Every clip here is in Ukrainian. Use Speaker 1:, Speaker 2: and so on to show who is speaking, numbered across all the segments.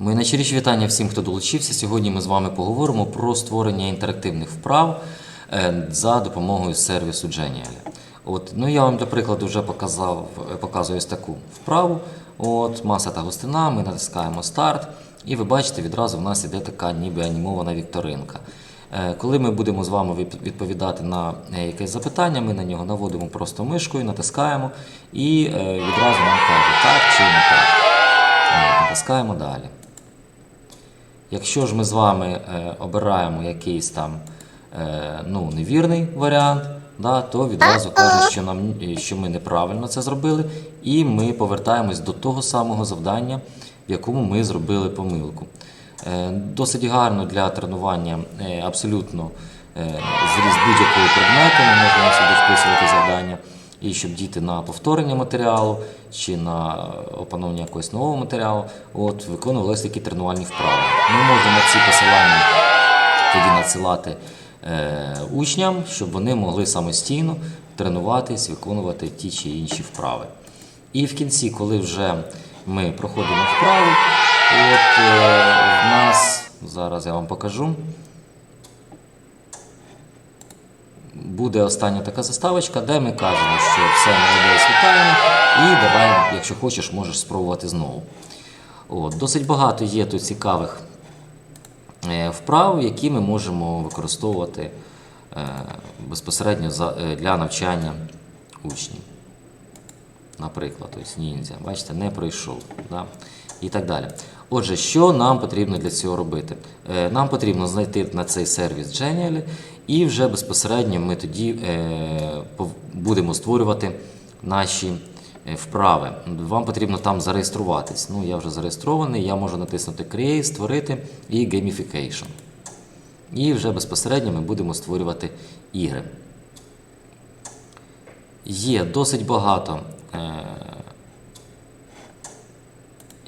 Speaker 1: Мої найщиріші вітання всім, хто долучився. Сьогодні ми з вами поговоримо про створення інтерактивних вправ е, за допомогою сервісу Genial. От, ну я вам для прикладу вже показав, е, показую ось таку вправу. От, маса та густина, ми натискаємо старт, і ви бачите, відразу в нас іде така ніби анімована вікторинка. Е, Коли ми будемо з вами відповідати на якесь запитання, ми на нього наводимо просто мишкою, натискаємо і відразу нам каже так чи не так. Натискаємо далі. Якщо ж ми з вами е, обираємо якийсь там е, ну, невірний варіант, да, то відразу каже, що, нам, е, що ми неправильно це зробили, і ми повертаємось до того самого завдання, в якому ми зробили помилку. Досить гарно для тренування абсолютно з будь-якого предмету ми можемо собі вписувати завдання. І щоб діти на повторення матеріалу чи на опановлення якогось нового матеріалу от, виконували такі тренувальні вправи. Ми можемо ці посилання тоді надсилати е, учням, щоб вони могли самостійно тренуватись, виконувати ті чи інші вправи. І в кінці, коли вже ми проходимо вправу, от е, в нас зараз я вам покажу. Буде остання така заставочка, де ми кажемо, що все молодець вітаємо, і давай, якщо хочеш, можеш спробувати знову. От, досить багато є тут цікавих е, вправ, які ми можемо використовувати е, безпосередньо е, для навчання учнів. Наприклад, ось ніндзя, бачите, не пройшов. Да? І так далі. Отже, що нам потрібно для цього робити? Е, Нам потрібно знайти на цей сервіс Genial, і вже безпосередньо ми тоді е, будемо створювати наші е, вправи. Вам потрібно там зареєструватись. Ну, я вже зареєстрований, я можу натиснути Create, створити і Gamification. І вже безпосередньо ми будемо створювати ігри. Є досить багато.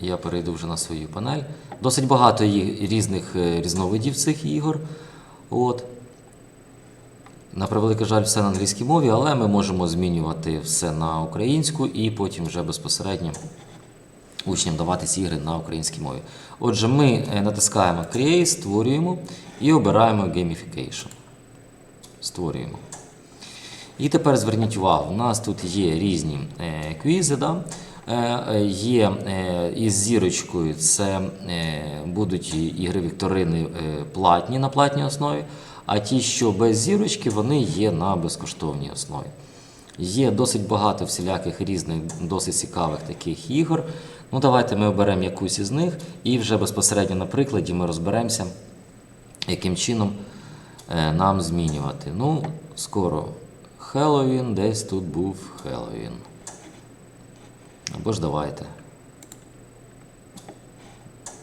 Speaker 1: Я перейду вже на свою панель. Досить багато різних е, різновидів цих ігор. От. На превеликий жаль, все на англійській мові, але ми можемо змінювати все на українську і потім вже безпосередньо учням давати ці ігри на українській мові. Отже, ми е, натискаємо Create, створюємо і обираємо Gamification. Створюємо. І тепер зверніть увагу, у нас тут є різні е, квізи. Да? Е, е, є е, із зірочкою, це будуть ігри вікторини платні на платній основі, а ті, що без зірочки, вони є на безкоштовній основі. Є досить багато всіляких різних, досить цікавих таких ігор. Ну, давайте ми оберемо якусь із них і вже безпосередньо на прикладі ми розберемося, яким чином нам змінювати. Ну, скоро Хеллоуін, десь тут був Хеллоуін. Або ж давайте.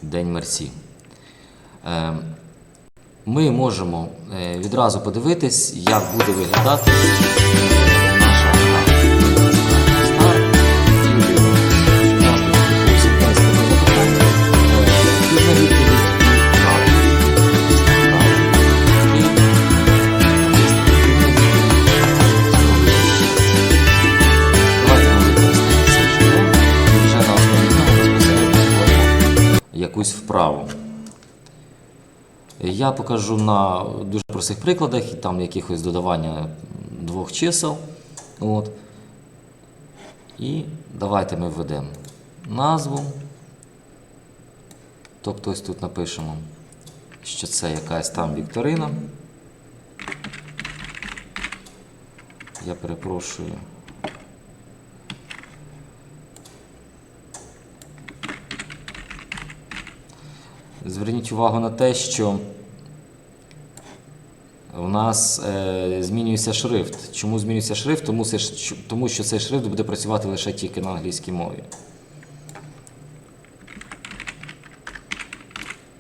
Speaker 1: День мерсі. Е, Ми можемо е, відразу подивитись, як буде виглядати якусь вправу. Я покажу на дуже простих прикладах, і там якихось додавання двох чисел. От. І давайте ми введемо назву. Тобто ось тут напишемо, що це якась там вікторина. Я перепрошую. Зверніть увагу на те, що у нас е, змінюється шрифт. Чому змінюється шрифт? Тому, тому що цей шрифт буде працювати лише тільки на англійській мові.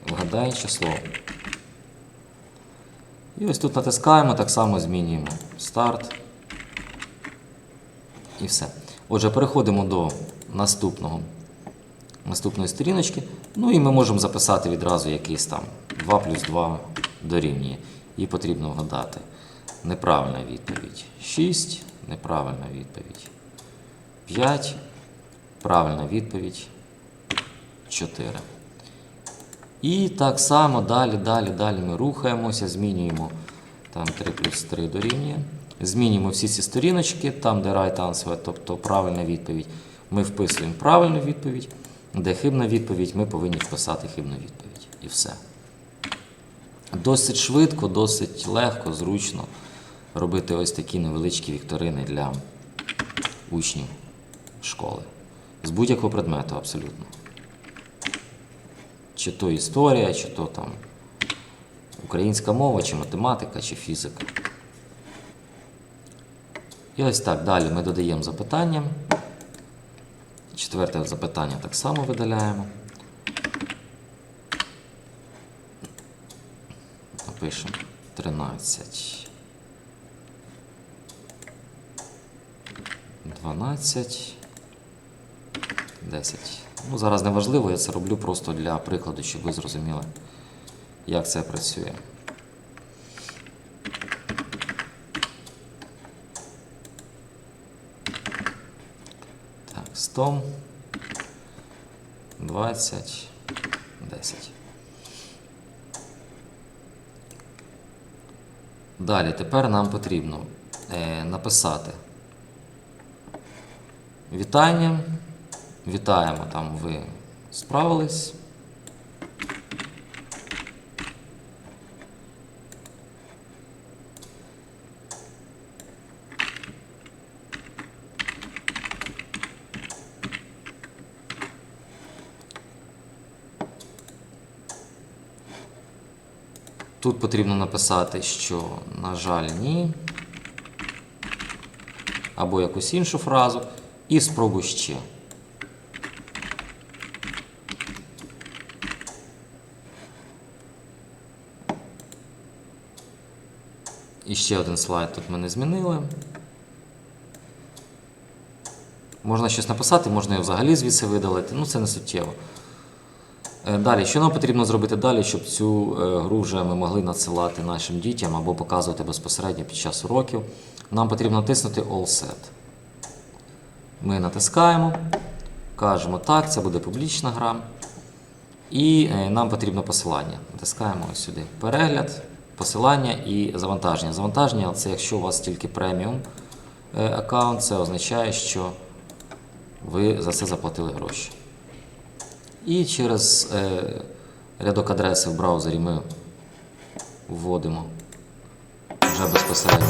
Speaker 1: Вгадай число. І ось тут натискаємо, так само змінюємо старт. І все. Отже, переходимо до наступного, наступної сторіночки. Ну і ми можемо записати відразу якийсь там 2 плюс 2 дорівнює. І потрібно вгадати. Неправильна відповідь 6, неправильна відповідь 5, правильна відповідь 4. І так само далі, далі, далі ми рухаємося, змінюємо там 3 плюс 3 дорівнює. Змінюємо всі ці сторіночки, там, де right answer, тобто правильна відповідь, ми вписуємо правильну відповідь, де хибна відповідь, ми повинні вписати хибну відповідь. І все. Досить швидко, досить легко, зручно робити ось такі невеличкі вікторини для учнів школи. З будь-якого предмету абсолютно. Чи то історія, чи то там українська мова, чи математика, чи фізика. І ось так далі ми додаємо запитання. Четверте запитання так само видаляємо. Напишемо 13. 12. 10. Ну, зараз не важливо, я це роблю просто для прикладу, щоб ви зрозуміли, як це працює. 100, 20, 10. Далі, тепер нам потрібно е, написати вітання. Вітаємо, там ви справились. Тут потрібно написати, що, на жаль, ні. Або якусь іншу фразу. І спробуй ще. І ще один слайд тут ми не змінили. Можна щось написати, можна його взагалі звідси видалити. Ну, це не суттєво. Е, Далі, що нам потрібно зробити далі, щоб цю е, гру вже ми могли надсилати нашим дітям або показувати безпосередньо під час уроків? Нам потрібно натиснути All Set. Ми натискаємо, кажемо так, це буде публічна гра. І е, нам потрібно посилання. Натискаємо ось сюди. Перегляд, посилання і завантаження. Завантаження це якщо у вас тільки преміум аккаунт, це означає, що ви за це заплатили гроші. І через е, рядок адреси в браузері ми вводимо вже безпосередньо